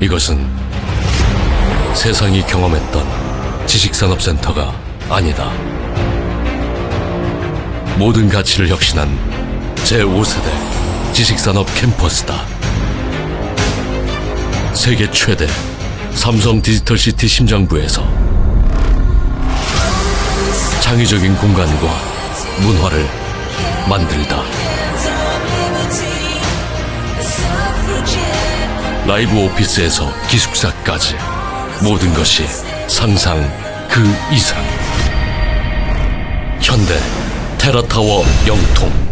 이것은 세상이 경험했던 지식산업센터가 아니다. 모든 가치를 혁신한 제5세대 지식산업 캠퍼스다. 세계 최대 삼성 디지털시티 심장부에서 창의적인 공간과 문화를 만들다. 라이브 오피스에서 기숙사까지 모든 것이 상상 그 이상. 현대 테라타워 영통